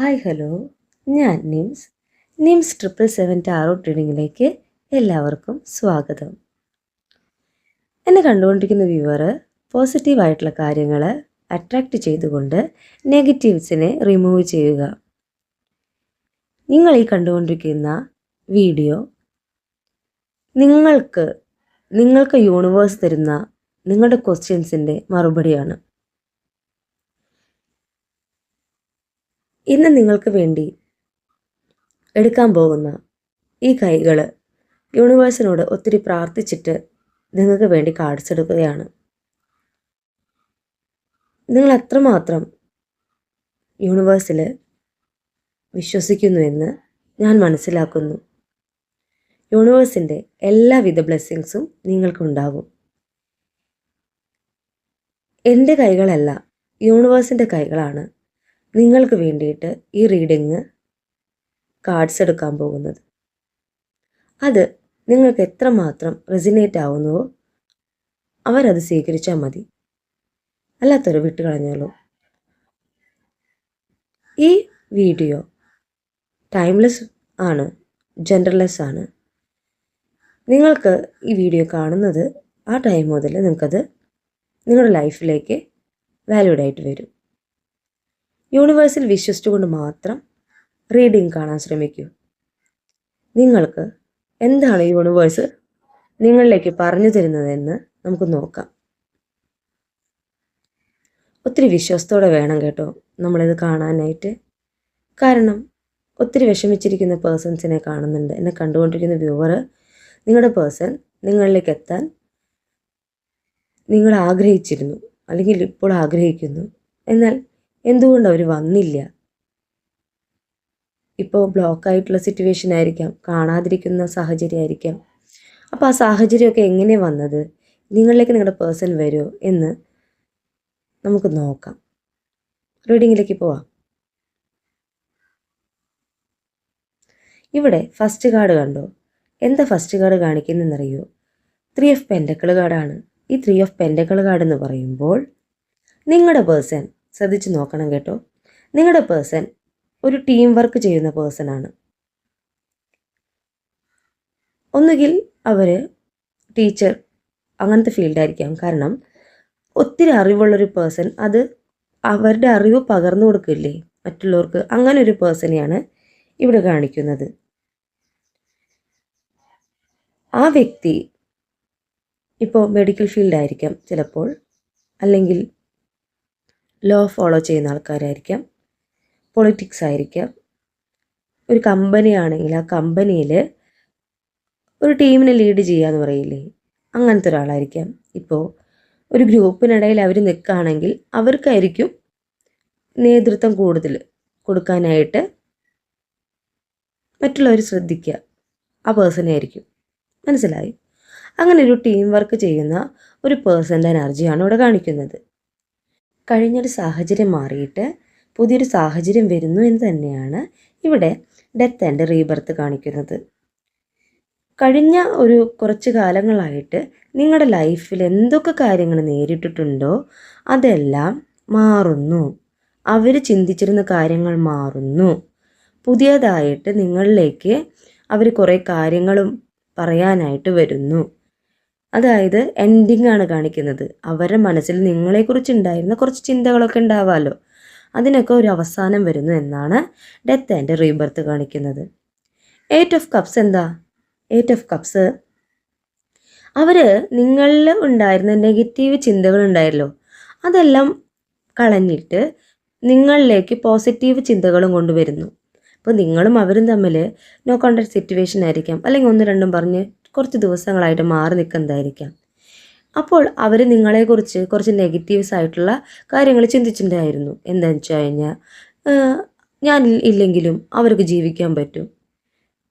Hi hello. ഞാൻ Nims. Nims triple seven tarot ട്രേഡിങ്ങിലേക്ക് എല്ലാവർക്കും സ്വാഗതം. എന്നെ കണ്ടുകൊണ്ടിരിക്കുന്ന വ്യൂവർ പോസിറ്റീവായിട്ടുള്ള കാര്യങ്ങൾ അട്രാക്റ്റ് ചെയ്തുകൊണ്ട് നെഗറ്റീവ്സിനെ റിമൂവ് ചെയ്യുക. നിങ്ങൾ ഈ കണ്ടുകൊണ്ടിരിക്കുന്ന വീഡിയോ നിങ്ങൾക്ക് നിങ്ങൾക്ക് യൂണിവേഴ്സ് തരുന്ന നിങ്ങളുടെ ക്വസ്റ്റ്യൻസിന്റെ മറുപടിയാണ്. ഇന്ന് നിങ്ങൾക്ക് വേണ്ടി എടുക്കാൻ പോകുന്ന ഈ കൈകൾ യൂണിവേഴ്സിനോട് ഒത്തിരി പ്രാർത്ഥിച്ചിട്ട് നിങ്ങൾക്ക് വേണ്ടി കാർഡ്സ് എടുക്കുകയാണ്. നിങ്ങൾ എത്രമാത്രം യൂണിവേഴ്സിൽ വിശ്വസിക്കുന്നുവെന്ന് ഞാൻ മനസ്സിലാക്കുന്നു. യൂണിവേഴ്സിന്റെ എല്ലാവിധ ബ്ലെസ്സിങ്സും നിങ്ങൾക്കുണ്ടാകും എന്റെ കൈകളല്ല യൂണിവേഴ്സിന്റെ കൈകളാണ്. നിങ്ങൾക്ക് വേണ്ടിയിട്ട് ഈ റീഡിങ് കാർഡ്സ് എടുക്കാൻ പോകുന്നത്. അത് നിങ്ങൾക്ക് എത്രമാത്രം റെസിനേറ്റ് ആവുന്നുവോ അവരത് സ്വീകരിച്ചാൽ മതി. അല്ലാത്തൊരു വിട്ടുകളഞ്ഞോളൂ ഈ വീഡിയോ ടൈംലെസ് ആണ് ജെൻഡർലെസ് ആണ്. നിങ്ങൾക്ക് ഈ വീഡിയോ കാണുന്നത് ആ ടൈം മുതൽ നിങ്ങൾക്കത് നിങ്ങളുടെ ലൈഫിലേക്ക് വാല്യൂഡ് ആയിട്ട് വരും. യൂണിവേഴ്സിൽ വിശ്വസിച്ചുകൊണ്ട് മാത്രം റീഡിങ് കാണാൻ ശ്രമിക്കൂ. നിങ്ങൾക്ക് എന്താണ് യൂണിവേഴ്സ് നിങ്ങളിലേക്ക് പറഞ്ഞു തരുന്നതെന്ന് നമുക്ക് നോക്കാം. ഒത്തിരി വിശ്വാസത്തോടെ വേണം കേട്ടോ നമ്മളിത് കാണാനായിട്ട്. കാരണം ഒത്തിരി വിഷമിച്ചിരിക്കുന്ന പേഴ്സൺസിനെ കാണുന്നുണ്ട്. എന്നെ കണ്ടുകൊണ്ടിരിക്കുന്ന വ്യൂവർ നിങ്ങളുടെ പേഴ്സൺ നിങ്ങളിലേക്ക് എത്താൻ നിങ്ങൾ ആഗ്രഹിച്ചിരുന്നു. അല്ലെങ്കിൽ ഇപ്പോൾ ആഗ്രഹിക്കുന്നു. എന്നാൽ എന്തുകൊണ്ട് അവർ വന്നില്ല? ഇപ്പോൾ ബ്ലോക്ക് ആയിട്ടുള്ള സിറ്റുവേഷൻ ആയിരിക്കാം കാണാതിരിക്കുന്ന സാഹചര്യം ആയിരിക്കാം. അപ്പോൾ ആ സാഹചര്യമൊക്കെ എങ്ങനെ വന്നത്? നിങ്ങളിലേക്ക് നിങ്ങളുടെ പേഴ്സൺ വരുമോ എന്ന് നമുക്ക് നോക്കാം. റീഡിങ്ങിലേക്ക് പോവാം. ഇവിടെ ഫസ്റ്റ് കാർഡ് കണ്ടോ? എന്താ ഫസ്റ്റ് കാർഡ് കാണിക്കുന്നതെന്നറിയോ? ത്രീ ഓഫ് പെൻഡക്കിൾ കാർഡാണ് ഈ ത്രീ ഓഫ് പെൻഡക്കിൾ കാർഡ് എന്ന് പറയുമ്പോൾ നിങ്ങളുടെ പേഴ്സൺ ശ്രദ്ധിച്ച് നോക്കണം കേട്ടോ. നിങ്ങളുടെ പേഴ്സൺ ഒരു ടീം വർക്ക് ചെയ്യുന്ന പേഴ്സൺ ആണ്. ഒന്നുകിൽ അവർ ടീച്ചർ അങ്ങനത്തെ ഫീൽഡായിരിക്കാം കാരണം ഒത്തിരി അറിവുള്ളൊരു പേഴ്സൺ അത് അവരുടെ അറിവ് പകർന്നു കൊടുക്കില്ലേ? മറ്റുള്ളവർക്ക് അങ്ങനെ ഒരു പേഴ്സണെയാണ് ഇവിടെ കാണിക്കുന്നത്. ആ വ്യക്തി ഇപ്പോൾ മെഡിക്കൽ ഫീൽഡായിരിക്കാം ചിലപ്പോൾ. അല്ലെങ്കിൽ ലോ ഫോളോ ചെയ്യുന്ന ആൾക്കാരായിരിക്കാം. പൊളിറ്റിക്സ് ആയിരിക്കാം. ഒരു കമ്പനി ആണെങ്കിൽ ആ കമ്പനിയിൽ ഒരു ടീമിനെ ലീഡ് ചെയ്യുക എന്ന് പറയില്ലേ? അങ്ങനത്തെ ഒരാളായിരിക്കാം. ഇപ്പോൾ ഒരു ഗ്രൂപ്പിനിടയിൽ അവർ നിൽക്കുകയാണെങ്കിൽ അവർക്കായിരിക്കും നേതൃത്വം കൂടുതൽ കൊടുക്കാനായിട്ട് മറ്റുള്ളവർ ശ്രദ്ധിക്കുക. ആ പേഴ്സണെ ആയിരിക്കും. മനസ്സിലായി? അങ്ങനെ ഒരു ടീം വർക്ക് ചെയ്യുന്ന ഒരു പേഴ്സന്റെ എനർജിയാണ് ഇവിടെ കാണിക്കുന്നത്. കഴിഞ്ഞൊരു സാഹചര്യം മാറിയിട്ട് പുതിയൊരു സാഹചര്യം വരുന്നു എന്ന് തന്നെയാണ് ഇവിടെ ഡെത്ത് ആൻഡ് റീബർത്ത് കാണിക്കുന്നത്. കഴിഞ്ഞ ഒരു കുറച്ച് കാലങ്ങളായിട്ട് നിങ്ങളുടെ ലൈഫിൽ എന്തൊക്കെ കാര്യങ്ങൾ നേരിട്ടിട്ടുണ്ടോ അതെല്ലാം മാറുന്നു. അവർ ചിന്തിച്ചിരുന്ന കാര്യങ്ങൾ മാറുന്നു. പുതിയതായിട്ട് നിങ്ങളിലേക്ക് അവർ കുറേ കാര്യങ്ങളും പറയാനായിട്ട് വരുന്നു. അതായത് എൻഡിങ് ആണ് കാണിക്കുന്നത്. അവരുടെ മനസ്സിൽ നിങ്ങളെക്കുറിച്ച് ഉണ്ടായിരുന്ന കുറച്ച് ചിന്തകളൊക്കെ ഉണ്ടാവാമല്ലോ അതിനൊക്കെ ഒരു അവസാനം വരുന്നു എന്നാണ് ഡെത്ത് ആൻഡ് റീബർത്ത് കാണിക്കുന്നത്. എയ്റ്റ് ഓഫ് കപ്സ് എന്താ? എയ്റ്റ് ഓഫ് കപ്സ് അവർ നിങ്ങളിൽ ഉണ്ടായിരുന്ന നെഗറ്റീവ് ചിന്തകൾ ഉണ്ടായല്ലോ. അതെല്ലാം കളഞ്ഞിട്ട് നിങ്ങളിലേക്ക് പോസിറ്റീവ് ചിന്തകളും കൊണ്ടുവരുന്നു. അപ്പോൾ നിങ്ങളും അവരും തമ്മിൽ നോ സിറ്റുവേഷൻ ആയിരിക്കാം. അല്ലെങ്കിൽ ഒന്ന് രണ്ടും പറഞ്ഞ് കുറച്ച് ദിവസങ്ങളായിട്ട് മാറി നിൽക്കുന്നതായിരിക്കാം. അപ്പോൾ അവർ നിങ്ങളെക്കുറിച്ച് കുറച്ച് നെഗറ്റീവ്സ് ആയിട്ടുള്ള കാര്യങ്ങൾ ചിന്തിച്ചിട്ടുണ്ടായിരുന്നു. എന്താണെന്ന് വെച്ച് കഴിഞ്ഞാൽ ഞാൻ ഇല്ലെങ്കിലും അവർക്ക് ജീവിക്കാൻ പറ്റും.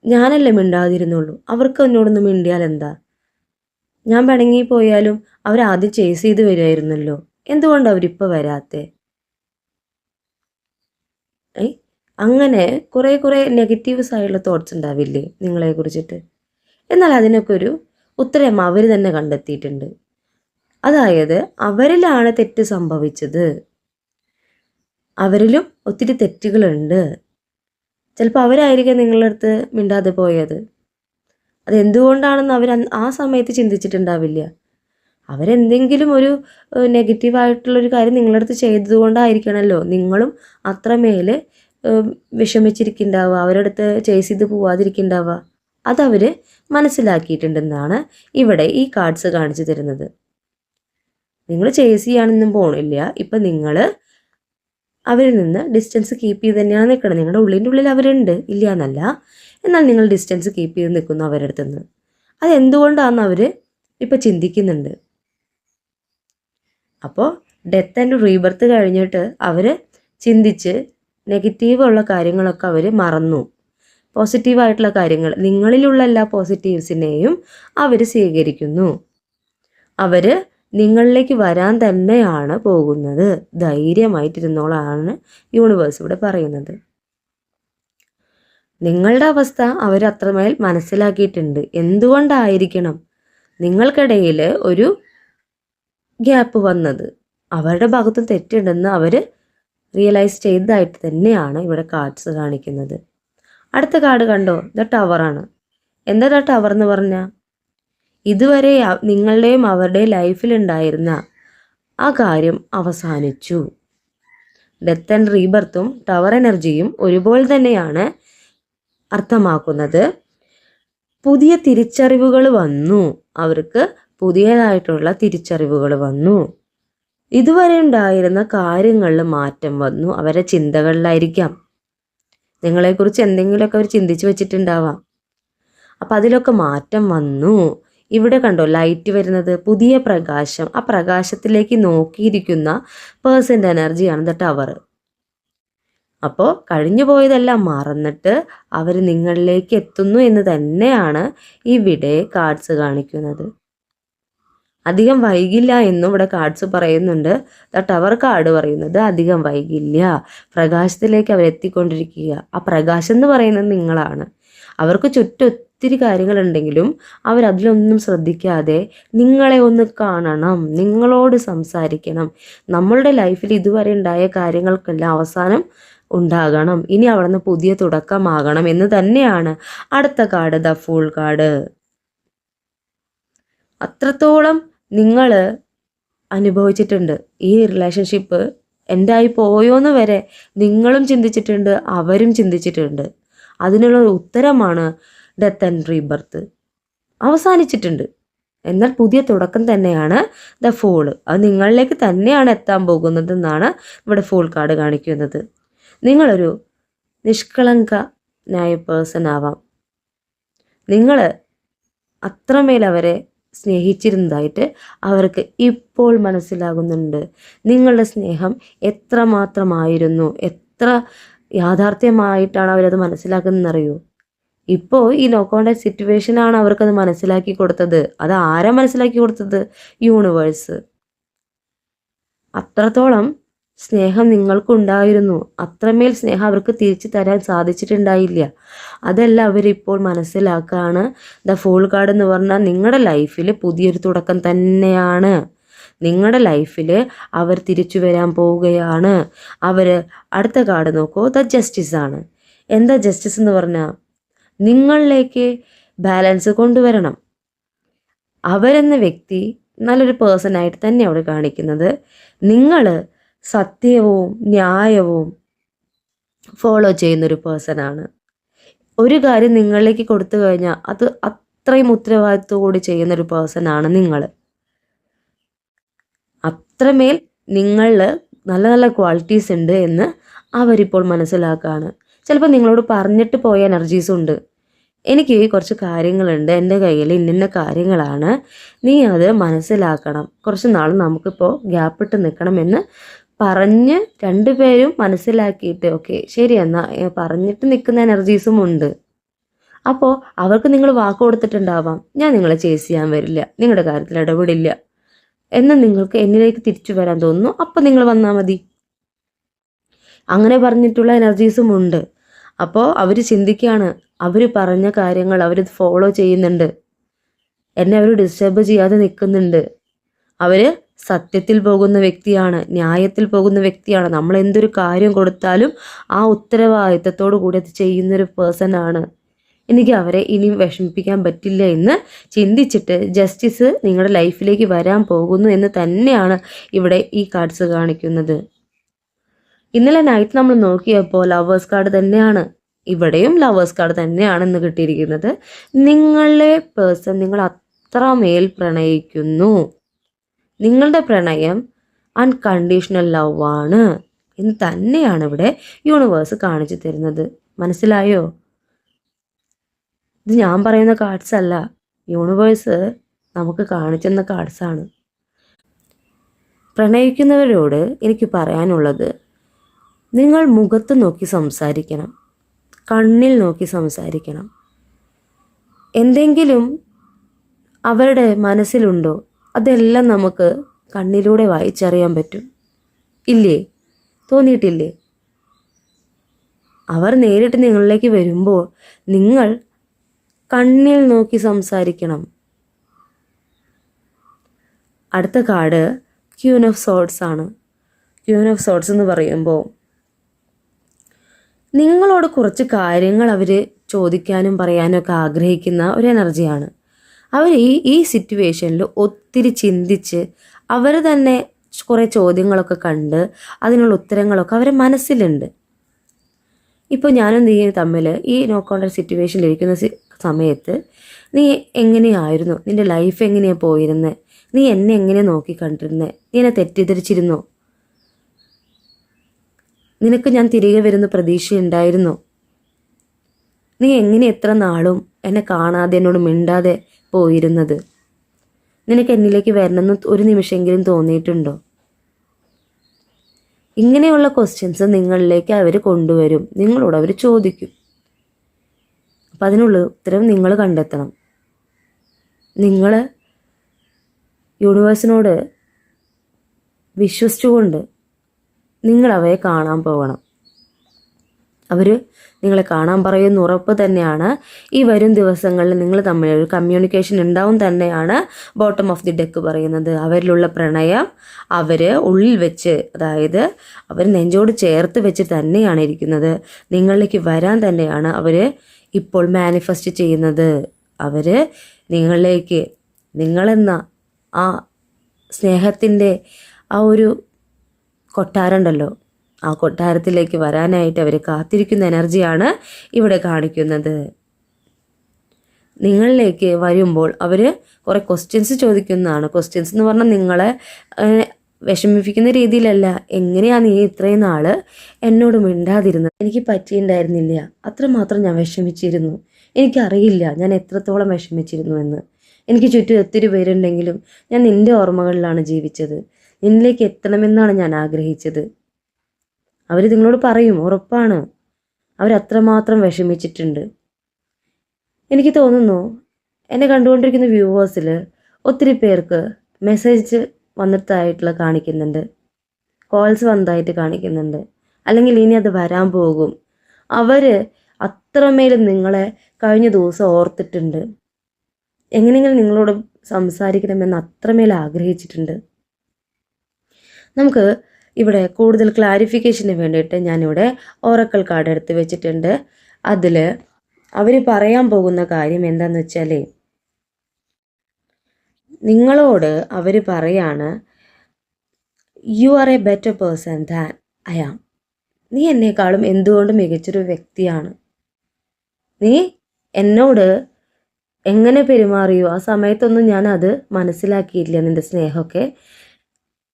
ഞാനല്ലേ മിണ്ടാതിരുന്നുള്ളൂ. അവർക്ക് എന്നോടൊന്ന് മിണ്ടിയാൽ എന്താ? ഞാൻ പിണങ്ങി പോയാലും അവർ ആദ്യം ചേസ് ചെയ്ത് വരുമായിരുന്നല്ലോ എന്തുകൊണ്ട് അവരിപ്പോൾ വരാത്തേ? അങ്ങനെ കുറേ കുറേ നെഗറ്റീവ്സ് ആയിട്ടുള്ള തോട്ട്സ് ഉണ്ടാവില്ലേ നിങ്ങളെ കുറിച്ചിട്ട് എന്നാൽ അതിനൊക്കെ ഒരു ഉത്തരം അവർ തന്നെ കണ്ടെത്തിയിട്ടുണ്ട്. അതായത് അവരിലാണ് തെറ്റ് സംഭവിച്ചത്. അവരിലും ഒത്തിരി തെറ്റുകളുണ്ട്. ചിലപ്പോൾ അവരായിരിക്കും നിങ്ങളുടെ അടുത്ത് മിണ്ടാതെ പോയത്. അതെന്തുകൊണ്ടാണെന്ന് അവർ ആ സമയത്ത് ചിന്തിച്ചിട്ടുണ്ടാവില്ല. അവരെന്തെങ്കിലും ഒരു നെഗറ്റീവായിട്ടുള്ളൊരു കാര്യം നിങ്ങളുടെ അടുത്ത് ചെയ്തതുകൊണ്ടായിരിക്കണമല്ലോ നിങ്ങളും അത്രമേൽ വിഷമിച്ചിരിക്കുന്നുണ്ടാവുക. അവരുടെ അടുത്ത് ചേസ് ചെയ്ത് പോവാതിരിക്കുന്നുണ്ടാവുക. അതവർ മനസ്സിലാക്കിയിട്ടുണ്ടെന്നാണ് ഇവിടെ ഈ കാർഡ്സ് കാണിച്ചു തരുന്നത്. നിങ്ങൾ ചേസ് ചെയ്യാനൊന്നും പോകണില്ല ഇപ്പം നിങ്ങൾ അവരിൽ നിന്ന് ഡിസ്റ്റൻസ് കീപ്പ് ചെയ്ത് തന്നെയാണ് നിൽക്കുന്നത് നിങ്ങളുടെ ഉള്ളിന്റെ ഉള്ളിൽ അവരുണ്ട്. ഇല്ല എന്നല്ല എന്നാൽ നിങ്ങൾ ഡിസ്റ്റൻസ് കീപ്പ് ചെയ്ത് നിൽക്കുന്നു അവരുടെ അടുത്ത് നിന്ന് അതെന്തുകൊണ്ടാണെന്ന് അവർ ഇപ്പോൾ ചിന്തിക്കുന്നുണ്ട്. അപ്പോൾ ഡെത്ത് ആൻഡ് റീബർത്ത് കഴിഞ്ഞിട്ട് അവർ ചിന്തിച്ച് നെഗറ്റീവുള്ള കാര്യങ്ങളൊക്കെ അവർ മറന്നു. പോസിറ്റീവായിട്ടുള്ള കാര്യങ്ങൾ. നിങ്ങളിലുള്ള എല്ലാ പോസിറ്റീവ്സിനെയും അവർ സ്വീകരിക്കുന്നു. അവർ നിങ്ങളിലേക്ക് വരാൻ തന്നെയാണ് പോകുന്നത്. ധൈര്യമായിട്ടിരുന്നോളാണ് യൂണിവേഴ്സ് ഇവിടെ പറയുന്നത്. നിങ്ങളുടെ അവസ്ഥ അവർ അത്രമേൽ മനസ്സിലാക്കിയിട്ടുണ്ട്. എന്തുകൊണ്ടായിരിക്കണം നിങ്ങൾക്കിടയിൽ ഒരു ഗ്യാപ്പ് വന്നത്? അവരുടെ ഭാഗത്തും തെറ്റുണ്ടെന്ന് അവർ റിയലൈസ് ചെയ്തതായിട്ട് തന്നെയാണ് ഇവിടെ കാർഡ്സ് കാണിക്കുന്നത്. അടുത്ത കാർഡ് കണ്ടോ? ദ ടവറാണ് എന്താ ടവർ എന്ന് പറഞ്ഞാൽ ഇതുവരെ നിങ്ങളുടെയും ലൈഫിൽ ഉണ്ടായിരുന്ന ആ കാര്യം അവസാനിച്ചു. ഡെത്ത് ആൻഡ് റീബർത്തും ടവർ എനർജിയും ഒരുപോലെ തന്നെയാണ് അർത്ഥമാക്കുന്നത്. പുതിയ തിരിച്ചറിവുകൾ വന്നു. അവർക്ക് പുതിയതായിട്ടുള്ള തിരിച്ചറിവുകൾ വന്നു. ഇതുവരെ ഉണ്ടായിരുന്ന കാര്യങ്ങളിൽ മാറ്റം വന്നു. അവരുടെ ചിന്തകളിലായിരിക്കാം. നിങ്ങളെക്കുറിച്ച് എന്തെങ്കിലുമൊക്കെ അവർ ചിന്തിച്ച് വെച്ചിട്ടുണ്ടാവാം. അപ്പം അതിലൊക്കെ മാറ്റം വന്നു. ഇവിടെ കണ്ടോ ലൈറ്റ് വരുന്നത് പുതിയ പ്രകാശം. ആ പ്രകാശത്തിലേക്ക് നോക്കിയിരിക്കുന്ന പേഴ്സന്റെ എനർജിയാണ് ദ ടവർ അപ്പോൾ കഴിഞ്ഞു പോയതെല്ലാം മറന്നിട്ട് അവർ നിങ്ങളിലേക്ക് എത്തുന്നു എന്ന് തന്നെയാണ് ഇവിടെ കാർഡ്സ് കാണിക്കുന്നത്. അധികം വൈകില്ല എന്നും ഇവിടെ കാർഡ്സ് പറയുന്നുണ്ട്. ദ ടവർ കാർഡ് പറയുന്നത് അധികം വൈകില്ല. പ്രകാശത്തിലേക്ക് അവരെത്തിക്കൊണ്ടിരിക്കുക ആ പ്രകാശം എന്ന് പറയുന്നത് നിങ്ങളാണ്. അവർക്ക് ചുറ്റും ഒത്തിരി കാര്യങ്ങളുണ്ടെങ്കിലും അവരതിലൊന്നും ശ്രദ്ധിക്കാതെ നിങ്ങളെ ഒന്ന് കാണണം നിങ്ങളോട് സംസാരിക്കണം. നമ്മളുടെ ലൈഫിൽ ഇതുവരെ ഉണ്ടായ കാര്യങ്ങൾക്കെല്ലാം അവസാനം ഉണ്ടാകണം. ഇനി അവിടുന്ന് പുതിയ തുടക്കമാകണം എന്ന് തന്നെയാണ് അടുത്ത കാർഡ് ദ ഫുൾ കാർഡ്. അത്രത്തോളം നിങ്ങൾ അനുഭവിച്ചിട്ടുണ്ട്. ഈ റിലേഷൻഷിപ്പ് എന്തായി പോയോന്ന് വരെ നിങ്ങളും ചിന്തിച്ചിട്ടുണ്ട് അവരും ചിന്തിച്ചിട്ടുണ്ട്. അതിനുള്ള ഉത്തരമാണ് ഡെത്ത് ആൻഡ് റീബർത്ത് അവസാനിച്ചിട്ടുണ്ട്. എന്നാൽ പുതിയ തുടക്കം തന്നെയാണ് ദ ഫോൾ അത് നിങ്ങളിലേക്ക് തന്നെയാണ് എത്താൻ പോകുന്നതെന്നാണ് ഇവിടെ ഫോൾ കാർഡ് കാണിക്കുന്നത്. നിങ്ങളൊരു നിഷ്കളങ്കനായ പേഴ്സൺ ആവാം. നിങ്ങൾ അത്രമേൽ അവരെ സ്നേഹിച്ചിരുന്നതായിട്ട് അവർക്ക് ഇപ്പോൾ മനസ്സിലാകുന്നുണ്ട്. നിങ്ങളുടെ സ്നേഹം എത്രമാത്രമായിരുന്നു? എത്ര യാഥാർത്ഥ്യമായിട്ടാണ് അവരത് മനസ്സിലാക്കുന്നതെന്നറിയൂ ഇപ്പോൾ ഈ നോ സിറ്റുവേഷനാണ് അവർക്കത് മനസ്സിലാക്കി കൊടുത്തത്. അത് ആരാ മനസ്സിലാക്കി കൊടുത്തത്? യൂണിവേഴ്സ്. അത്രത്തോളം സ്നേഹം നിങ്ങൾക്കുണ്ടായിരുന്നു. അത്രമേൽ സ്നേഹം അവർക്ക് തിരിച്ചു തരാൻ സാധിച്ചിട്ടുണ്ടായില്ല. അതല്ല അവരിപ്പോൾ മനസ്സിലാക്കുകയാണ് ദ ഫോൾ കാർഡ് എന്ന് പറഞ്ഞാൽ നിങ്ങളുടെ ലൈഫിൽ പുതിയൊരു തുടക്കം തന്നെയാണ്. നിങ്ങളുടെ ലൈഫിൽ അവർ തിരിച്ചു വരാൻ പോവുകയാണ്. അവർ അടുത്ത കാർഡ് നോക്കൂ ദ ജസ്റ്റിസ് ആണ്. എന്താ ജസ്റ്റിസ് എന്ന് പറഞ്ഞാൽ നിങ്ങളിലേക്ക് ബാലൻസ് കൊണ്ടുവരണം. അവരെന്ന വ്യക്തി നല്ലൊരു പേഴ്സണായിട്ട് തന്നെ അവിടെ കാണിക്കുന്നത്. നിങ്ങൾ സത്യവും ന്യായവും ഫോളോ ചെയ്യുന്നൊരു പേഴ്സണാണ് ഒരു കാര്യം നിങ്ങളിലേക്ക് കൊടുത്തു കഴിഞ്ഞാൽ അത് അത്രയും ചെയ്യുന്ന ചെയ്യുന്നൊരു പേഴ്സണാണ് നിങ്ങൾ. അത്രമേൽ നിങ്ങളിൽ നല്ല നല്ല ക്വാളിറ്റീസ് ഉണ്ട് എന്ന് അവരിപ്പോൾ മനസ്സിലാക്കുകയാണ് ചിലപ്പോൾ നിങ്ങളോട് പറഞ്ഞിട്ട് പോയ എനർജീസ് ഉണ്ട്. എനിക്ക് കുറച്ച് കാര്യങ്ങളുണ്ട് എന്റെ കയ്യിൽ ഇന്നിന്ന കാര്യങ്ങളാണ്. നീ അത് മനസ്സിലാക്കണം. കുറച്ച് നാൾ നമുക്കിപ്പോൾ ഗ്യാപ്പിട്ട് നിൽക്കണമെന്ന് പറഞ്ഞ് രണ്ടുപേരും മനസ്സിലാക്കിയിട്ട് ഓക്കെ ശരി എന്നാൽ പറഞ്ഞിട്ട് നിൽക്കുന്ന എനർജീസും ഉണ്ട്. അപ്പോൾ അവർക്ക് നിങ്ങൾ വാക്ക് കൊടുത്തിട്ടുണ്ടാവാം. ഞാൻ നിങ്ങളെ ചേസ് ചെയ്യാൻ വരില്ല. നിങ്ങളുടെ കാര്യത്തിൽ ഇടപെടില്ല. എന്ന് നിങ്ങൾക്ക് എന്നിലേക്ക് തിരിച്ചു വരാൻ തോന്നുന്നു. അപ്പോൾ നിങ്ങൾ വന്നാൽ മതി. അങ്ങനെ പറഞ്ഞിട്ടുള്ള എനർജീസും ഉണ്ട്. അപ്പോൾ അവർ ചിന്തിക്കുകയാണ്. അവർ പറഞ്ഞ കാര്യങ്ങൾ അവർ ഫോളോ ചെയ്യുന്നുണ്ട്. എന്നെ അവർ ഡിസ്റ്റർബ് ചെയ്യാതെ നിൽക്കുന്നുണ്ട്. അവർ സത്യത്തിൽ പോകുന്ന വ്യക്തിയാണ് ന്യായത്തിൽ പോകുന്ന വ്യക്തിയാണ്. നമ്മൾ എന്തൊരു കാര്യം കൊടുത്താലും ആ ഉത്തരവാദിത്തത്തോടു കൂടി അത് ചെയ്യുന്നൊരു പേഴ്സൺ ആണ്. എനിക്ക് അവരെ ഇനിയും വിഷമിപ്പിക്കാൻ പറ്റില്ല എന്ന് ചിന്തിച്ചിട്ട് ജസ്റ്റിസ് നിങ്ങളുടെ ലൈഫിലേക്ക് വരാൻ പോകുന്നു എന്ന് തന്നെയാണ് ഇവിടെ ഈ കാർഡ്സ് കാണിക്കുന്നത്. ഇന്നലെ നൈറ്റ് നമ്മൾ നോക്കിയപ്പോൾ ലവേഴ്സ് കാർഡ് തന്നെയാണ്. ഇവിടെയും ലവേഴ്സ് കാർഡ് തന്നെയാണെന്ന് കിട്ടിയിരിക്കുന്നത്. നിങ്ങളെ പേഴ്സൺ നിങ്ങൾ അത്രമേൽ പ്രണയിക്കുന്നു. നിങ്ങളുടെ പ്രണയം അൺകണ്ടീഷണൽ ലവ് ആണ്. എന്ന് തന്നെയാണ് ഇവിടെ യൂണിവേഴ്സ് കാണിച്ചു തരുന്നത്. മനസ്സിലായോ? ഇത് ഞാൻ പറയുന്ന കാർഡ്സ് അല്ല. യൂണിവേഴ്സ് നമുക്ക് കാണിച്ചെന്ന കാർഡ്സാണ് പ്രണയിക്കുന്നവരോട് എനിക്ക് പറയാനുള്ളത് നിങ്ങൾ മുഖത്ത് നോക്കി സംസാരിക്കണം കണ്ണിൽ നോക്കി സംസാരിക്കണം. എന്തെങ്കിലും അവരുടെ മനസ്സിലുണ്ടോ? അതെല്ലാം നമുക്ക് കണ്ണിലൂടെ വായിച്ചറിയാൻ പറ്റും. ഇല്ലേ? തോന്നിയിട്ടില്ലേ? അവർ നേരിട്ട് നിങ്ങളിലേക്ക് വരുമ്പോൾ നിങ്ങൾ കണ്ണിൽ നോക്കി സംസാരിക്കണം. അടുത്ത കാർഡ് ക്യൂൻ ഓഫ് സോട്ട്സ് ആണ്. ക്യൂൻ ഓഫ് സോട്ട്സ് എന്ന് പറയുമ്പോൾ നിങ്ങളോട് കുറച്ച് കാര്യങ്ങൾ അവർ ചോദിക്കാനും പറയാനും ഒക്കെ ആഗ്രഹിക്കുന്ന ഒരു എനർജിയാണ്. അവർ ഈ ഈ സിറ്റുവേഷനിൽ ഒത്തിരി ചിന്തിച്ച് അവർ തന്നെ കുറേ ചോദ്യങ്ങളൊക്കെ കണ്ട് അതിനുള്ള ഉത്തരങ്ങളൊക്കെ അവരെ മനസ്സിലുണ്ട്. ഇപ്പോൾ ഞാനും നീ തമ്മിൽ ഈ നോ സിറ്റുവേഷനിൽ സിറ്റുവേഷനിലിരിക്കുന്ന സമയത്ത് നീ എങ്ങനെയായിരുന്നു? നിന്റെ ലൈഫ് എങ്ങനെയാണ് പോയിരുന്നത് നീ എന്നെ എങ്ങനെ നോക്കി കണ്ടിരുന്നത് നീ എന്നെ തെറ്റിദ്ധരിച്ചിരുന്നോ? നിനക്ക് ഞാൻ തിരികെ വരുന്ന പ്രതീക്ഷയുണ്ടായിരുന്നോ നീ എങ്ങനെ എത്ര നാളും എന്നെ കാണാതെ എന്നോട് മിണ്ടാതെ പോയിരുന്നത്? നിനക്ക് എന്നിലേക്ക് വരണമെന്ന് ഒരു നിമിഷമെങ്കിലും തോന്നിയിട്ടുണ്ടോ? ഇങ്ങനെയുള്ള ക്വസ്റ്റ്യൻസ് നിങ്ങളിലേക്ക് അവർ കൊണ്ടുവരും. നിങ്ങളോട് അവർ ചോദിക്കും. അപ്പം അതിനുള്ള ഉത്തരം നിങ്ങൾ കണ്ടെത്തണം. നിങ്ങൾ യൂണിവേഴ്സിനോട് വിശ്വസിച്ചുകൊണ്ട് നിങ്ങളവയെ കാണാൻ പോകണം. അവർ നിങ്ങളെ കാണാൻ പറയുന്ന ഉറപ്പ് തന്നെയാണ്. ഈ വരും ദിവസങ്ങളിൽ നിങ്ങൾ തമ്മിൽ ഒരു കമ്മ്യൂണിക്കേഷൻ ഉണ്ടാവും തന്നെയാണ് ബോട്ടം ഓഫ് ദി ഡെക്ക് പറയുന്നത്. അവരിലുള്ള പ്രണയം അവർ ഉള്ളിൽ വെച്ച് അതായത് അവർ നെഞ്ചോട് ചേർത്ത് വെച്ച് തന്നെയാണ് ഇരിക്കുന്നത്. നിങ്ങളിലേക്ക് വരാൻ തന്നെയാണ് അവർ ഇപ്പോൾ മാനിഫെസ്റ്റ് ചെയ്യുന്നത്. അവർ നിങ്ങളിലേക്ക് നിങ്ങളെന്ന ആ സ്നേഹത്തിന്റെ ആ ഒരു കൊട്ടാരമുണ്ടല്ലോ ആ കൊട്ടാരത്തിലേക്ക് വരാനായിട്ട് അവർ കാത്തിരിക്കുന്ന എനർജിയാണ് ഇവിടെ കാണിക്കുന്നത്. നിങ്ങളിലേക്ക് വരുമ്പോൾ അവർ കുറേ ക്വസ്റ്റ്യൻസ് ചോദിക്കുന്നതാണ്. ക്വസ്റ്റ്യൻസ് എന്ന് പറഞ്ഞാൽ നിങ്ങളെ വിഷമിപ്പിക്കുന്ന രീതിയിലല്ല. എങ്ങനെയാണ് നീ ഇത്രയും നാൾ എന്നോട് മിണ്ടാതിരുന്നത്? എനിക്ക് പറ്റിയിട്ടുണ്ടായിരുന്നില്ല അത്രമാത്രം ഞാൻ വിഷമിച്ചിരുന്നു. എനിക്കറിയില്ല ഞാൻ എത്രത്തോളം വിഷമിച്ചിരുന്നു എന്ന്. എനിക്ക് ചുറ്റും ഒത്തിരി പേരുണ്ടെങ്കിലും ഞാൻ നിന്റെ ഓർമ്മകളിലാണ് ജീവിച്ചത്. നിന്നിലേക്ക് എത്തണമെന്നാണ് ഞാൻ ആഗ്രഹിച്ചത്. അവർ നിങ്ങളോട് പറയും ഉറപ്പാണ്. അവരത്രമാത്രം വിഷമിച്ചിട്ടുണ്ട്. എനിക്ക് തോന്നുന്നു എന്നെ കണ്ടുകൊണ്ടിരിക്കുന്ന വ്യൂവേഴ്സിൽ ഒത്തിരി പേർക്ക് മെസ്സേജ് വന്നിട്ടായിട്ടുള്ള കാണിക്കുന്നുണ്ട്. കോൾസ് വന്നതായിട്ട് കാണിക്കുന്നുണ്ട്. അല്ലെങ്കിൽ ഇനി അത് വരാൻ പോകും. അവർ അത്രമേൽ നിങ്ങളെ കഴിഞ്ഞ ദിവസം ഓർത്തിട്ടുണ്ട്. എങ്ങനെയെങ്കിലും നിങ്ങളോട് സംസാരിക്കണമെന്ന് അത്രമേൽ ആഗ്രഹിച്ചിട്ടുണ്ട്. നമുക്ക് ഇവിടെ കൂടുതൽ ക്ലാരിഫിക്കേഷന് വേണ്ടിയിട്ട് ഞാനിവിടെ ഓറക്കൽ കാർഡ് എടുത്ത് വെച്ചിട്ടുണ്ട്. അതിൽ അവർ പറയാൻ പോകുന്ന കാര്യം എന്താണെന്ന് വെച്ചാൽ നിങ്ങളോട് അവർ പറയാണ് you are a better person than I am നീ എന്നെക്കാളും എന്തുകൊണ്ട് മികച്ചൊരു വ്യക്തിയാണ്? നീ എന്നോട് എങ്ങനെ പെരുമാറിയോ? ആ സമയത്തൊന്നും ഞാൻ അത് മനസ്സിലാക്കിയില്ല നിന്റെ സ്നേഹമൊക്കെ.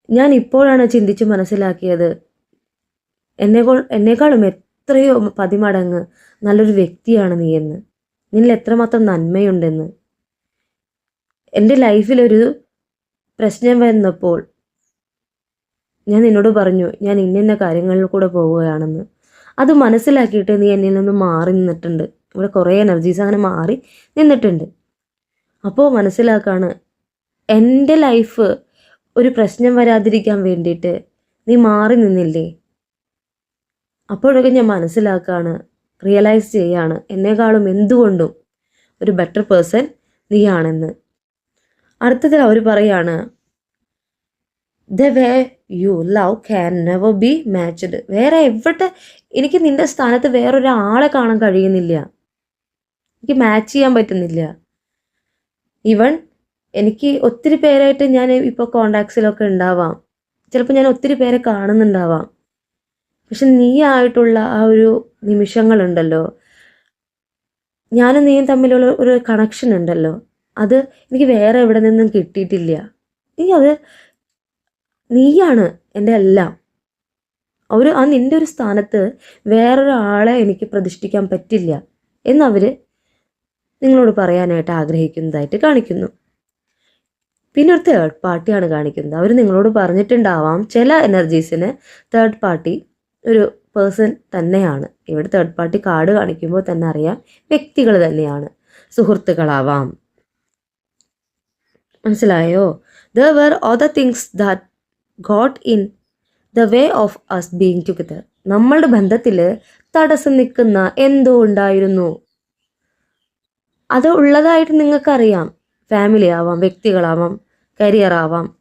ഞാൻ ഇപ്പോഴാണ് ചിന്തിച്ച് മനസ്സിലാക്കിയത്. എന്നെ എന്നെക്കാളും എത്രയോ പതിമടങ്ങ് നല്ലൊരു വ്യക്തിയാണ് നീ എന്ന്. നിന്നിൽ എത്രമാത്രം നന്മയുണ്ടെന്ന്. എന്റെ ലൈഫിലൊരു പ്രശ്നം വന്നപ്പോൾ ഞാൻ നിന്നോട് പറഞ്ഞു ഞാൻ ഇന്ന കാര്യങ്ങളിൽ കൂടെ പോവുകയാണെന്ന്. അത് മനസ്സിലാക്കിയിട്ട് നീ എന്നിൽ നിന്ന് മാറി നിന്നിട്ടുണ്ട്. ഇവിടെ കുറേ എനർജീസ് അങ്ങനെ മാറി നിന്നിട്ടുണ്ട്. അപ്പോൾ മനസ്സിലാക്കാണ് എന്റെ ലൈഫ് ഒരു പ്രശ്നം വരാതിരിക്കാൻ വേണ്ടിയിട്ട് നീ മാറി നിന്നില്ലേ? അപ്പോഴൊക്കെ ഞാൻ മനസ്സിലാക്കുകയാണ് റിയലൈസ് ചെയ്യാണ് എന്നെക്കാളും എന്തുകൊണ്ടും ഒരു ബെറ്റർ പേഴ്സൺ നീയാണെന്ന്. അടുത്തതിൽ അവർ പറയാണ് the way you love can never be matched വേറെ എവിടെ എനിക്ക് നിന്റെ സ്ഥാനത്ത് വേറൊരാളെ കാണാൻ കഴിയുന്നില്ല. എനിക്ക് മാച്ച് ചെയ്യാൻ പറ്റുന്നില്ല. ഈവൻ എനിക്ക് ഒത്തിരി പേരായിട്ട് ഞാൻ ഇപ്പോൾ കോണ്ടാക്ട്സിലൊക്കെ ഉണ്ടാവാം ചിലപ്പോൾ ഞാൻ ഒത്തിരി പേരെ കാണുന്നുണ്ടാവാം. പക്ഷെ നീ ആയിട്ടുള്ള ആ ഒരു നിമിഷങ്ങളുണ്ടല്ലോ. ഞാനും നീയും തമ്മിലുള്ള ഒരു കണക്ഷൻ ഉണ്ടല്ലോ. അത് എനിക്ക് വേറെ എവിടെ നിന്നും കിട്ടിയിട്ടില്ല. നീ അത് നീയാണ് എന്റെ എല്ലാം. ഒരു ആ നിന്റെ ഒരു സ്ഥാനത്ത് വേറൊരാളെ എനിക്ക് പ്രതിഷ്ഠിക്കാൻ പറ്റില്ല എന്നവർ നിങ്ങളോട് പറയാനായിട്ട് ആഗ്രഹിക്കുന്നതായിട്ട് കാണിക്കുന്നു. പിന്നെ ഒരു തേർഡ് പാർട്ടിയാണ് കാണിക്കുന്നത്. അവർ നിങ്ങളോട് പറഞ്ഞിട്ടുണ്ടാവാം ചില എനർജീസിന് തേർഡ് പാർട്ടി ഒരു പേഴ്സൺ തന്നെയാണ്. ഇവിടെ തേർഡ് പാർട്ടി കാർഡ് കാണിക്കുമ്പോൾ തന്നെ അറിയാം വ്യക്തികൾ തന്നെയാണ് സുഹൃത്തുക്കളാവാം. മനസ്സിലായോ? The where the things that got in the way of us being together നമ്മളുടെ ബന്ധത്തിൽ തടസ്സം നിൽക്കുന്ന എന്തോ ഉണ്ടായിരുന്നു. അത് ഉള്ളതായിട്ട് നിങ്ങൾക്കറിയാം. ഫാമിലി ആവാം വ്യക്തികളാവാം കരിയർ ആവാം.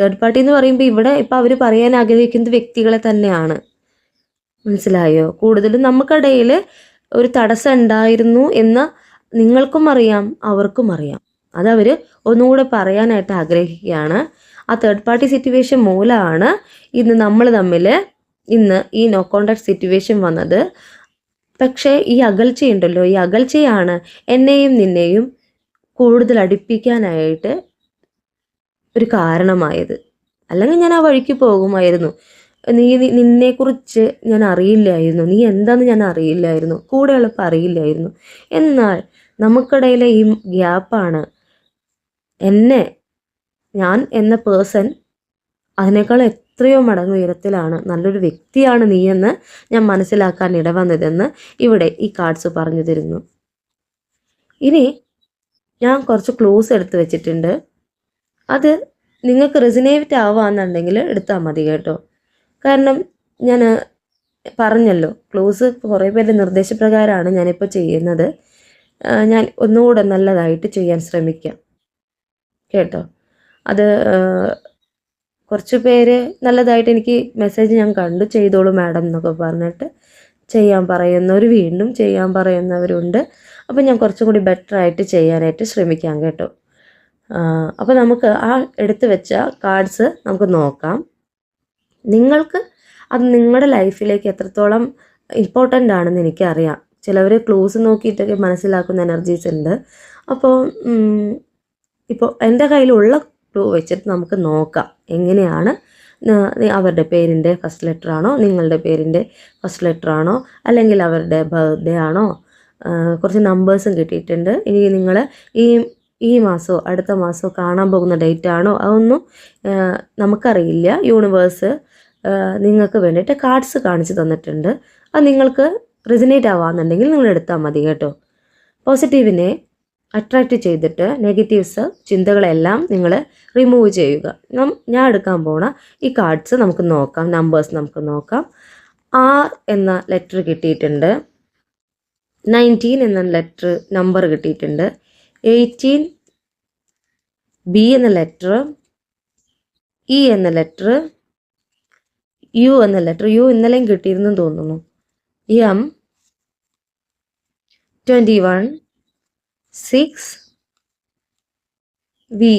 തേർഡ് പാർട്ടി എന്ന് പറയുമ്പോൾ ഇവിടെ ഇപ്പം അവർ പറയാൻ ആഗ്രഹിക്കുന്നത് വ്യക്തികളെ തന്നെയാണ്. മനസ്സിലായോ? കൂടുതലും നമുക്കിടയിൽ ഒരു തടസ്സം ഉണ്ടായിരുന്നു എന്ന് നിങ്ങൾക്കും അറിയാം അവർക്കും അറിയാം. അതവർ ഒന്നുകൂടെ പറയാനായിട്ട് ആഗ്രഹിക്കുകയാണ്. ആ തേർഡ് പാർട്ടി സിറ്റുവേഷൻ മൂലമാണ് ഇന്ന് നമ്മൾ തമ്മിൽ ഇന്ന് ഈ നോ കോണ്ടാക്ട് സിറ്റുവേഷൻ വന്നത്. പക്ഷേ ഈ അകൽച്ചയുണ്ടല്ലോ ഈ അകൽച്ചയാണ് എന്നെയും നിന്നെയും കൂടുതൽ അടുപ്പിക്കാനായിട്ട് ഒരു കാരണമായത്. അല്ലെങ്കിൽ ഞാൻ ആ വഴിക്ക് പോകുമായിരുന്നു. നീ നിന്നെക്കുറിച്ച് ഞാൻ അറിയില്ലായിരുന്നു. നീ എന്താന്ന് ഞാൻ അറിയില്ലായിരുന്നു. കൂടെ എളുപ്പം അറിയില്ലായിരുന്നു. എന്നാൽ നമുക്കിടയിലെ ഈ ഗ്യാപ്പാണ് എന്നെ ഞാൻ എന്ന പേഴ്സൺ അതിനേക്കാൾ എത്രയോ മടങ്ങ് ഉയരത്തിലാണ്. നല്ലൊരു വ്യക്തിയാണ് നീയെന്ന് ഞാൻ മനസ്സിലാക്കാൻ ഇടവന്നതെന്ന് ഇവിടെ ഈ കാർഡ്സ് പറഞ്ഞു തരുന്നു. ഇനി ഞാൻ കുറച്ച് ക്ലോസ് എടുത്ത് വെച്ചിട്ടുണ്ട്. അത് നിങ്ങൾക്ക് റെസിനേറ്റ് ആവാന്നുണ്ടെങ്കിൽ എടുത്താൽ മതി കേട്ടോ. കാരണം ഞാൻ പറഞ്ഞല്ലോ ക്ലോസ് കുറേ പേരുടെ നിർദ്ദേശപ്രകാരമാണ് ഞാനിപ്പോൾ ചെയ്യുന്നത്. ഞാൻ ഒന്നുകൂടെ നല്ലതായിട്ട് ചെയ്യാൻ ശ്രമിക്കാം. കേട്ടോ? അത് കുറച്ച് പേര് നല്ലതായിട്ട് എനിക്ക് മെസ്സേജ് ഞാൻ കണ്ടു ചെയ്തോളൂ മാഡം എന്നൊക്കെ പറഞ്ഞിട്ട് ചെയ്യാൻ പറയുന്നവർ വീണ്ടും ചെയ്യാൻ പറയുന്നവരുണ്ട്. അപ്പോൾ ഞാൻ കുറച്ചും കൂടി ബെറ്റർ ആയിട്ട് ചെയ്യാനായിട്ട് ശ്രമിക്കാം കേട്ടോ. അപ്പോൾ നമുക്ക് ആ എടുത്തു വെച്ച കാർഡ്സ് നമുക്ക് നോക്കാം. നിങ്ങൾക്ക് അത് നിങ്ങളുടെ ലൈഫിലേക്ക് എത്രത്തോളം ഇമ്പോർട്ടന്റ് ആണെന്ന് എനിക്കറിയാം. ചിലവർ ക്ലൂസ് നോക്കിയിട്ടൊക്കെ മനസ്സിലാക്കുന്ന എനർജീസ് ഉണ്ട്. അപ്പോൾ ഇപ്പോൾ എന്റെ കയ്യിലുള്ള ക്ലൂ വെച്ചിട്ട് നമുക്ക് നോക്കാം. എങ്ങനെയാണ് അവരുടെ പേരിന്റെ ഫസ്റ്റ് ലെറ്റർ ആണോ നിങ്ങളുടെ പേരിന്റെ ഫസ്റ്റ് ലെറ്റർ ആണോ അല്ലെങ്കിൽ അവരുടെ ബർത്ത്ഡേ ആണോ കുറച്ച് നമ്പേഴ്സും കിട്ടിയിട്ടുണ്ട്. ഇനി നിങ്ങൾ ഈ ഈ മാസമോ അടുത്ത മാസമോ കാണാൻ പോകുന്ന ഡേറ്റ് ആണോ അതൊന്നും നമുക്കറിയില്ല. യൂണിവേഴ്സ് നിങ്ങൾക്ക് വേണ്ടിയിട്ട് കാർഡ്സ് കാണിച്ചു തന്നിട്ടുണ്ട്. അത് നിങ്ങൾക്ക് റിസനേറ്റ് ആവാന്നുണ്ടെങ്കിൽ നിങ്ങൾ എടുത്താൽ മതി കേട്ടോ. പോസിറ്റീവിനെ അട്രാക്റ്റ് ചെയ്തിട്ട് നെഗറ്റീവ്സ് ചിന്തകളെല്ലാം നിങ്ങൾ റിമൂവ് ചെയ്യുക. ഞാൻ എടുക്കാൻ പോണ ഈ കാർഡ്സ് നമുക്ക് നോക്കാം. നമ്പേഴ്സ് നമുക്ക് നോക്കാം. ആർ എന്ന ലെറ്റർ കിട്ടിയിട്ടുണ്ട്. നയന്റീൻ എന്ന ലെറ്റർ നമ്പർ കിട്ടിയിട്ടുണ്ട്. എയ്റ്റീൻ ബി എന്ന ലെറ്റർ ഇ എന്ന ലെറ്റർ യു എന്ന ലെറ്റർ. യു ഇന്നലെയും കിട്ടിയിരുന്നു തോന്നുന്നു. M twenty one six V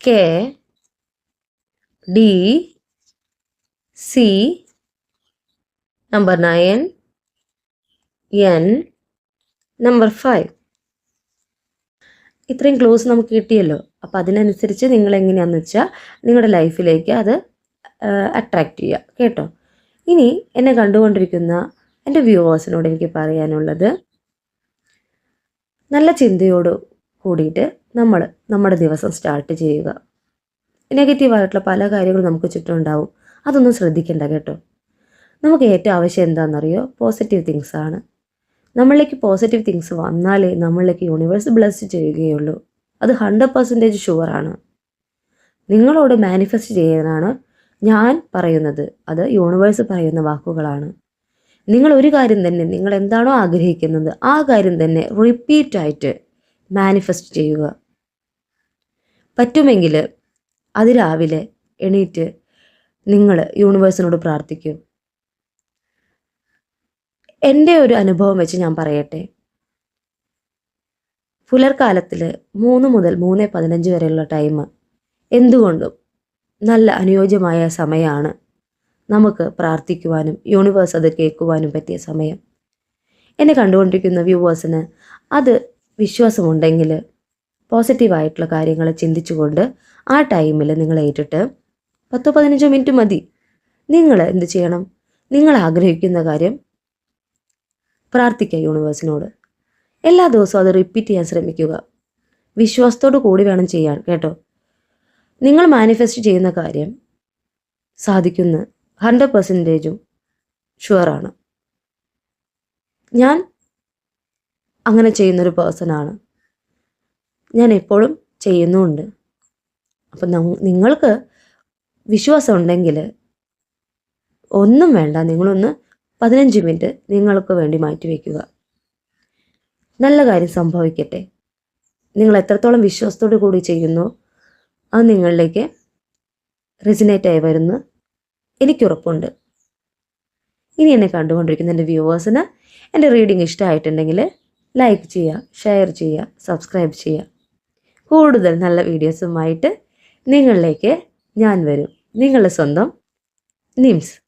K D C number nine N number five ഇത്രയും ക്ലോസ് നമുക്ക് കിട്ടിയല്ലോ. അപ്പോൾ അതിനനുസരിച്ച് നിങ്ങൾ എങ്ങനെയാണെന്ന് വെച്ചാൽ നിങ്ങളുടെ ലൈഫിലേക്ക് അത് അട്രാക്റ്റ് ചെയ്യുക. കേട്ടോ? ഇനി എന്നെ കണ്ടുകൊണ്ടിരിക്കുന്ന എന്റെ വ്യൂവേഴ്സിനോട് എനിക്ക് പറയാനുള്ളത് നല്ല ചിന്തയോട് കൂടിയിട്ട് നമ്മൾ നമ്മുടെ ദിവസം സ്റ്റാർട്ട് ചെയ്യുക. നെഗറ്റീവായിട്ടുള്ള പല കാര്യങ്ങളും നമുക്ക് ചുറ്റും ഉണ്ടാവും. അതൊന്നും ശ്രദ്ധിക്കേണ്ട കേട്ടോ. നമുക്ക് ഏറ്റവും ആവശ്യം എന്താണെന്നറിയോ പോസിറ്റീവ് തിങ്സ് ആണ്. നമ്മളിലേക്ക് പോസിറ്റീവ് തിങ്സ് വന്നാലേ നമ്മളിലേക്ക് യൂണിവേഴ്സ് ബ്ലസ് ചെയ്യുകയുള്ളൂ. അത് ഹൺഡ്രഡ് പെർസെന്റേജ് ഷുവറാണ് നിങ്ങളോട് മാനിഫെസ്റ്റ് ചെയ്യാനാണ് ഞാൻ പറയുന്നത്. അത് യൂണിവേഴ്സ് പറയുന്ന വാക്കുകളാണ്. നിങ്ങൾ ഒരു കാര്യം തന്നെ നിങ്ങൾ എന്താണോ ആഗ്രഹിക്കുന്നത് ആ കാര്യം തന്നെ റിപ്പീറ്റ് ആയിട്ട് മാനിഫെസ്റ്റ് ചെയ്യുക. പറ്റുമെങ്കിൽ അതിരാവിലെ എണീറ്റ് നിങ്ങൾ യൂണിവേഴ്സിനോട് പ്രാർത്ഥിക്കൂ. എന്റെ ഒരു അനുഭവം വെച്ച് ഞാൻ പറയട്ടെ. പുലർക്കാലത്തിൽ മൂന്ന് മുതൽ മൂന്ന് പതിനഞ്ച് വരെയുള്ള ടൈം എന്തുകൊണ്ടും നല്ല അനുയോജ്യമായ സമയമാണ് നമുക്ക് പ്രാർത്ഥിക്കുവാനും യൂണിവേഴ്സ് അത് കേൾക്കുവാനും പറ്റിയ സമയം. എന്നെ കണ്ടുകൊണ്ടിരിക്കുന്ന വ്യൂവേഴ്സിന് അത് വിശ്വാസമുണ്ടെങ്കിൽ പോസിറ്റീവായിട്ടുള്ള കാര്യങ്ങൾ ചിന്തിച്ചുകൊണ്ട് ആ ടൈമിൽ നിങ്ങൾ ഏറ്റിട്ട് പത്തോ പതിനഞ്ചോ മിനിറ്റ് മതി. നിങ്ങൾ എന്ത് ചെയ്യണം? നിങ്ങൾ ആഗ്രഹിക്കുന്ന കാര്യം പ്രാർത്ഥിക്കുക യൂണിവേഴ്സിനോട് എല്ലാ ദിവസവും അത് റിപ്പീറ്റ് ചെയ്യാൻ ശ്രമിക്കുക. വിശ്വാസത്തോടു കൂടി വേണം ചെയ്യാൻ കേട്ടോ? നിങ്ങൾ മാനിഫെസ്റ്റ് ചെയ്യുന്ന കാര്യം സാധിക്കുന്ന ഹൺഡ്രഡ് പെർസെന്റേജും ഷുവറാണ് ഞാൻ അങ്ങനെ ചെയ്യുന്നൊരു പേഴ്സണാണ് ഞാൻ എപ്പോഴും ചെയ്യുന്നുമുണ്ട്. അപ്പം നിങ്ങൾക്ക് വിശ്വാസം ഉണ്ടെങ്കിൽ ഒന്നും വേണ്ട നിങ്ങളൊന്ന് പതിനഞ്ച് മിനിറ്റ് നിങ്ങൾക്ക് വേണ്ടി മാറ്റിവെക്കുക നല്ല കാര്യം സംഭവിക്കട്ടെ. നിങ്ങൾ എത്രത്തോളം വിശ്വാസത്തോടു കൂടി ചെയ്യുന്നു അത് നിങ്ങളിലേക്ക് റെസിനേറ്റായി വരുന്നു. എനിക്കുറപ്പുണ്ട് ഇനി എന്നെ കണ്ടുകൊണ്ടിരിക്കുന്ന എന്റെ വ്യൂവേഴ്സിന് എന്റെ റീഡിങ് ഇഷ്ടമായിട്ടുണ്ടെങ്കിൽ ലൈക്ക് ചെയ്യുക ഷെയർ ചെയ്യുക സബ്സ്ക്രൈബ് ചെയ്യുക. കൂടുതൽ നല്ല വീഡിയോസുമായിട്ട് നിങ്ങളിലേക്ക് ഞാൻ വരും. നിങ്ങളുടെ സ്വന്തം നിംസ്.